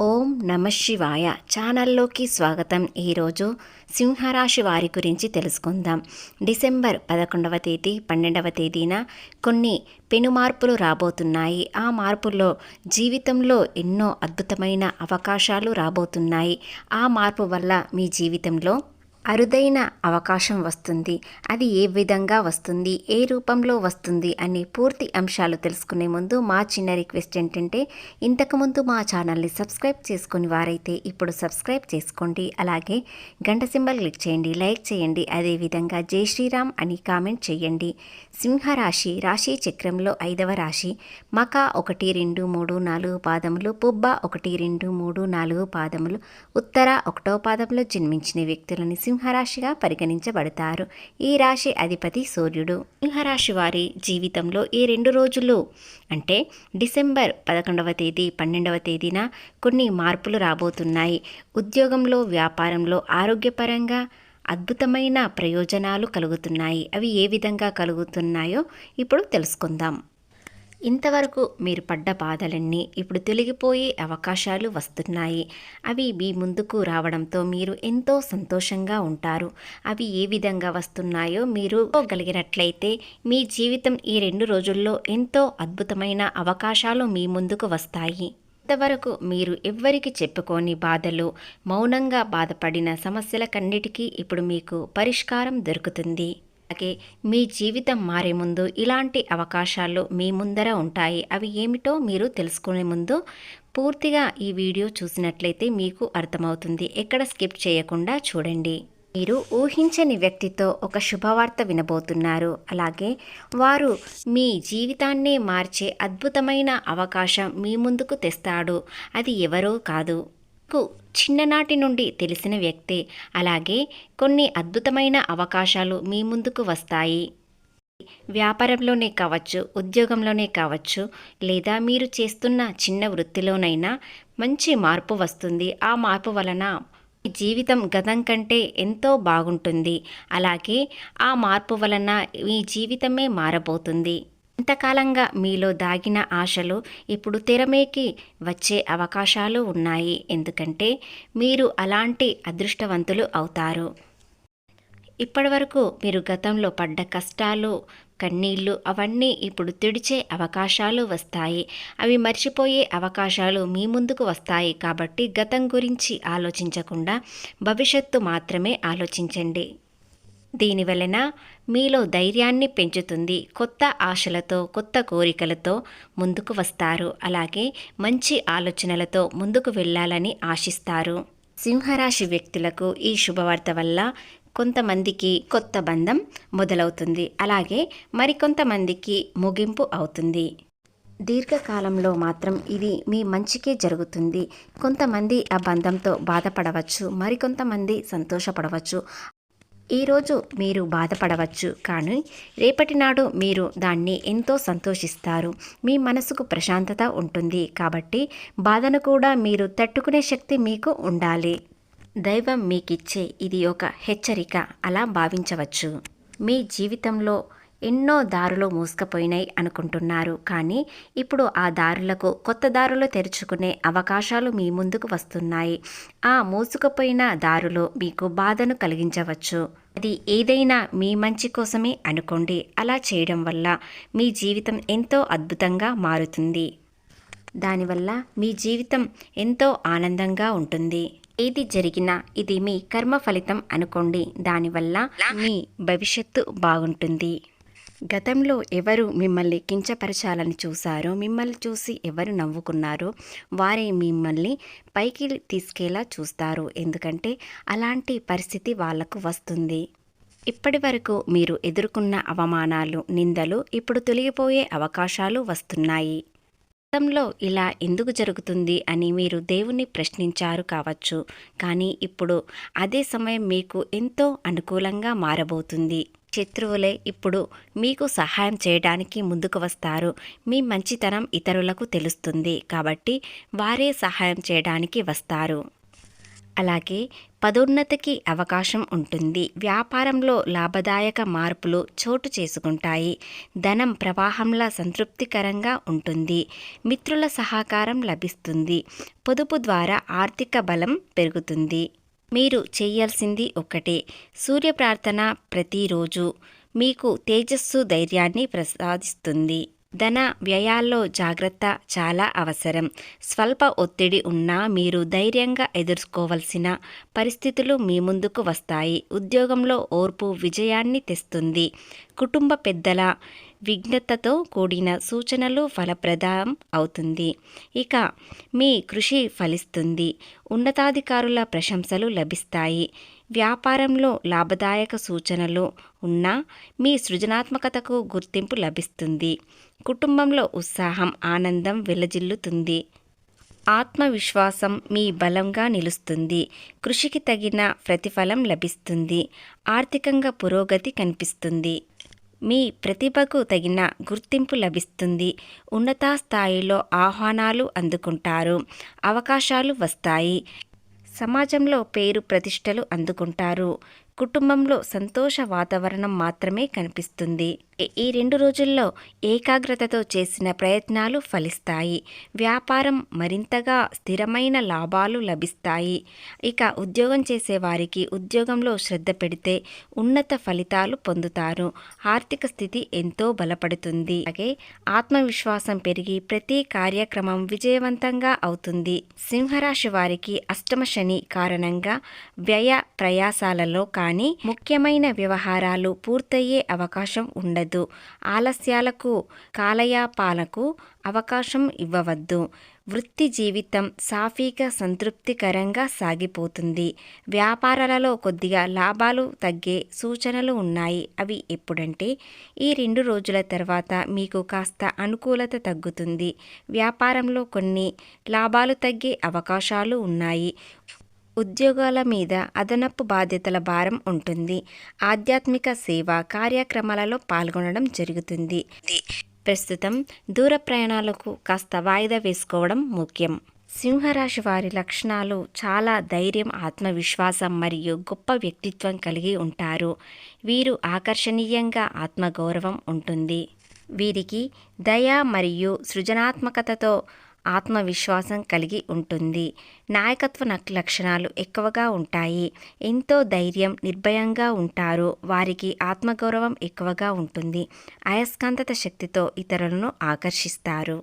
ఓం నమ శివాయ. ఛానల్లోకి స్వాగతం. ఈరోజు సింహరాశి వారి గురించి తెలుసుకుందాం. డిసెంబర్ పదకొండవ తేదీ పన్నెండవ తేదీన కొన్ని పెను మార్పులు రాబోతున్నాయి. ఆ మార్పుల్లో జీవితంలో ఎన్నో అద్భుతమైన అవకాశాలు రాబోతున్నాయి. ఆ మార్పు వల్ల మీ జీవితంలో అరుదైన అవకాశం వస్తుంది. అది ఏ విధంగా వస్తుంది? ఏ రూపంలో వస్తుంది? అనే పూర్తి అంశాలు తెలుసుకునే ముందు మా చిన్న రిక్వెస్ట్ ఏంటంటే ఇంతకుముందు మా ఛానల్ని సబ్స్క్రైబ్ చేసుకుని వారైతే ఇప్పుడు సబ్స్క్రైబ్ చేసుకోండి. అలాగే గంట సింబల్ క్లిక్ చేయండి. లైక్ చేయండి. అదేవిధంగా జై శ్రీరామ్ అని కామెంట్ చేయండి. సింహరాశి రాశి చక్రంలో ఐదవ రాశి మక ఒకటి రెండు మూడు నాలుగు పాదములు పుబ్బ ఒకటి రెండు మూడు నాలుగు పాదములు ఉత్తర ఒకటో పాదంలో జన్మించిన వ్యక్తులని సింహరాశిగా పరిగణించబడతారు. ఈ రాశి అధిపతి సూర్యుడు. సింహరాశి వారి జీవితంలో ఈ రెండు రోజులు అంటే డిసెంబర్ పదకొండవ తేదీ పన్నెండవ తేదీన కొన్ని మార్పులు రాబోతున్నాయి. ఉద్యోగంలో వ్యాపారంలో ఆరోగ్యపరంగా అద్భుతమైన ప్రయోజనాలు కలుగుతున్నాయి. అవి ఏ విధంగా కలుగుతున్నాయో ఇప్పుడు తెలుసుకుందాం. ఇంతవరకు మీరు పడ్డ బాధలన్నీ ఇప్పుడు తొలగిపోయే అవకాశాలు వస్తున్నాయి. అవి మీ ముందుకు రావడంతో మీరు ఎంతో సంతోషంగా ఉంటారు. అవి ఏ విధంగా వస్తున్నాయో మీరు గలిగినట్లయితే మీ జీవితం ఈ రెండు రోజుల్లో ఎంతో అద్భుతమైన అవకాశాలు మీ ముందుకు వస్తాయి. ఇంతవరకు మీరు ఎవ్వరికి చెప్పుకోని బాధలు మౌనంగా బాధపడిన సమస్యలకన్నిటికీ ఇప్పుడు మీకు పరిష్కారం దొరుకుతుంది. అలాగే మీ జీవితం మారే ముందు ఇలాంటి అవకాశాలు మీ ముందర ఉంటాయి. అవి ఏమిటో మీరు తెలుసుకునే ముందు పూర్తిగా ఈ వీడియో చూసినట్లయితే మీకు అర్థమవుతుంది. ఎక్కడ స్కిప్ చేయకుండా చూడండి. మీరు ఊహించని వ్యక్తితో ఒక శుభవార్త వినబోతున్నారు. అలాగే వారు మీ జీవితాన్నే మార్చే అద్భుతమైన అవకాశం మీ ముందుకు తెస్తాడు. అది ఎవరో కాదు. కు చిన్ననాటి నుండి తెలిసిన వ్యక్తే. అలాగే కొన్ని అద్భుతమైన అవకాశాలు మీ ముందుకు వస్తాయి. వ్యాపారంలోనే కావచ్చు ఉద్యోగంలోనే కావచ్చు లేదా మీరు చేస్తున్న చిన్న వృత్తిలోనైనా మంచి మార్పు వస్తుంది. ఆ మార్పు వలన మీ జీవితం గతం కంటే ఎంతో బాగుంటుంది. అలాగే ఆ మార్పు వలన మీ జీవితమే మారబోతుంది. ఇంతకాలంగా మీలో దాగిన ఆశలు ఇప్పుడు తెరమేకి వచ్చే అవకాశాలు ఉన్నాయి. ఎందుకంటే మీరు అలాంటి అదృష్టవంతులు అవుతారు. ఇప్పటివరకు మీరు గతంలో పడ్డ కష్టాలు కన్నీళ్ళు అవన్నీ ఇప్పుడు తుడిచే అవకాశాలు వస్తాయి. అవి మర్చిపోయే అవకాశాలు మీ ముందుకు వస్తాయి. కాబట్టి గతం గురించి ఆలోచించకుండా భవిష్యత్తు మాత్రమే ఆలోచించండి. దీని వలన మీలో ధైర్యాన్ని పెంచుతుంది. కొత్త ఆశలతో కొత్త కోరికలతో ముందుకు వస్తారు. అలాగే మంచి ఆలోచనలతో ముందుకు వెళ్ళాలని ఆశిస్తారు. సింహరాశి వ్యక్తులకు ఈ శుభవార్త వల్ల కొంతమందికి కొత్త బంధం మొదలవుతుంది. అలాగే మరికొంతమందికి ముగింపు అవుతుంది. దీర్ఘకాలంలో మాత్రం ఇది మీ మంచికే జరుగుతుంది. కొంతమంది ఆ బంధంతో బాధపడవచ్చు. మరికొంతమంది సంతోషపడవచ్చు. ఈరోజు మీరు బాధపడవచ్చు కానీ రేపటి నాడు మీరు దాన్ని ఎంతో సంతోషిస్తారు. మీ మనసుకు ప్రశాంతత ఉంటుంది కాబట్టి బాధను కూడా మీరు తట్టుకునే శక్తి మీకు ఉండాలి. దైవం మీకిచ్చే ఇది ఒక హెచ్చరిక అలా భావించవచ్చు. మీ జీవితంలో ఎన్నో దారులు మూసుకుపోయినాయి అనుకుంటున్నారు. కానీ ఇప్పుడు ఆ దారులకు కొత్త దారులు తెరుచుకునే అవకాశాలు మీ ముందుకు వస్తున్నాయి. ఆ మూసుకుపోయిన దారులు మీకు బాధను కలిగించవచ్చు. అది ఏదైనా మీ మంచి కోసమే అనుకోండి. అలా చేయడం వల్ల మీ జీవితం ఎంతో అద్భుతంగా మారుతుంది. దానివల్ల మీ జీవితం ఎంతో ఆనందంగా ఉంటుంది. ఏది జరిగినా ఇది మీ కర్మ ఫలితం అనుకోండి. దానివల్ల మీ భవిష్యత్తు బాగుంటుంది. గతంలో ఎవరు మిమ్మల్ని కించపరచాలని చూశారో మిమ్మల్ని చూసి ఎవరు నవ్వుకున్నారో వారే మిమ్మల్ని పైకి తీసుకేలా చూస్తారు? ఎందుకంటే అలాంటి పరిస్థితి వాళ్ళకు వస్తుంది. ఇప్పటి వరకు మీరు ఎదుర్కొన్న అవమానాలు నిందలు ఇప్పుడు తొలగిపోయే అవకాశాలు వస్తున్నాయి. గతంలో ఇలా ఎందుకు జరుగుతుంది అని మీరు దేవుణ్ణి ప్రశ్నించారు కావచ్చు. కానీ ఇప్పుడు అదే సమయం మీకు ఎంతో అనుకూలంగా మారబోతుంది. శత్రువులే ఇప్పుడు మీకు సహాయం చేయడానికి ముందుకు వస్తారు. మీ మంచితనం ఇతరులకు తెలుస్తుంది కాబట్టి వారే సహాయం చేయడానికి వస్తారు. అలాగే పదోన్నతికి అవకాశం ఉంటుంది. వ్యాపారంలో లాభదాయక మార్పులు చోటు చేసుకుంటాయి. ధనం ప్రవాహంలా సంతృప్తికరంగా ఉంటుంది. మిత్రుల సహకారం లభిస్తుంది. పొదుపు ద్వారా ఆర్థిక బలం పెరుగుతుంది. మీరు చేయాల్సింది ఒకటే. సూర్య ప్రార్థన ప్రతిరోజు. మీకు తేజస్సు ధైర్యాన్ని ప్రసాదిస్తుంది. ధన వ్యయాల్లో జాగ్రత్త చాలా అవసరం. స్వల్ప ఒత్తిడి ఉన్నా మీరు ధైర్యంగా ఎదుర్కోవలసిన పరిస్థితులు మీ ముందుకు వస్తాయి. ఉద్యోగంలో ఓర్పు విజయాన్ని తెస్తుంది. కుటుంబ పెద్దల విఘ్నతతో కూడిన సూచనలు ఫలప్రదం అవుతుంది. ఇక మీ కృషి ఫలిస్తుంది. ఉన్నతాధికారుల ప్రశంసలు లభిస్తాయి. వ్యాపారంలో లాభదాయక సూచనలు ఉన్నా మీ సృజనాత్మకతకు గుర్తింపు లభిస్తుంది. కుటుంబంలో ఉత్సాహం ఆనందం వెలజిల్లుతుంది. ఆత్మవిశ్వాసం మీ బలంగా నిలుస్తుంది. కృషికి తగిన ప్రతిఫలం లభిస్తుంది. ఆర్థికంగా పురోగతి కనిపిస్తుంది. మీ ప్రతిభకు తగిన గుర్తింపు లభిస్తుంది. ఉన్నత స్థాయిలో ఆహ్వానాలు అందుకుంటారు. అవకాశాలు వస్తాయి. సమాజంలో పేరు ప్రతిష్టలు అందుకుంటారు. కుటుంబంలో సంతోష వాతావరణం మాత్రమే కనిపిస్తుంది. ఈ- రెండు రోజుల్లో ఏకాగ్రతతో చేసిన ప్రయత్నాలు ఫలిస్తాయి. వ్యాపారం మరింతగా స్థిరమైన లాభాలు లభిస్తాయి. ఇక ఉద్యోగం చేసే వారికి ఉద్యోగంలో శ్రద్ధ పెడితే ఉన్నత ఫలితాలు పొందుతారు. ఆర్థిక స్థితి ఎంతో బలపడుతుంది. అలాగే ఆత్మవిశ్వాసం పెరిగి ప్రతి కార్యక్రమం విజయవంతంగా అవుతుంది. సింహరాశి వారికి అష్టమ శని కారణంగా వ్యయ ప్రయాసాలలో కా కానీ ముఖ్యమైన వ్యవహారాలు పూర్తయ్యే అవకాశం ఉండదు. ఆలస్యాలకు కాలయాపాలకు అవకాశం ఇవ్వవద్దు. వృత్తి జీవితం సాఫీగా సంతృప్తికరంగా సాగిపోతుంది. వ్యాపారాలలో కొద్దిగా లాభాలు తగ్గే సూచనలు ఉన్నాయి. అవి ఎప్పుడంటే ఈ రెండు రోజుల తర్వాత మీకు కాస్త అనుకూలత తగ్గుతుంది. వ్యాపారంలో కొన్ని లాభాలు తగ్గే అవకాశాలు ఉన్నాయి. ఉద్యోగాల మీద అదనపు బాధ్యతల భారం ఉంటుంది. ఆధ్యాత్మిక సేవ కార్యక్రమాలలో పాల్గొనడం జరుగుతుంది. ప్రస్తుతం దూర ప్రయాణాలకు కాస్త వాయిదా వేసుకోవడం ముఖ్యం. సింహరాశి వారి లక్షణాలు చాలా ధైర్యం ఆత్మవిశ్వాసం మరియు గొప్ప వ్యక్తిత్వం కలిగి ఉంటారు. వీరు ఆకర్షణీయంగా ఆత్మగౌరవం ఉంటుంది. వీరికి దయ మరియు సృజనాత్మకతతో ఆత్మవిశ్వాసం కలిగి ఉంటుంది. నాయకత్వ నక్- లక్షణాలు ఎక్కువగా ఉంటాయి. ఎంతో ధైర్యం నిర్భయంగా ఉంటారు. వారికి ఆత్మగౌరవం ఎక్కువగా ఉంటుంది. అయస్కాంతత శక్తితో ఇతరులను ఆకర్షిస్తారు.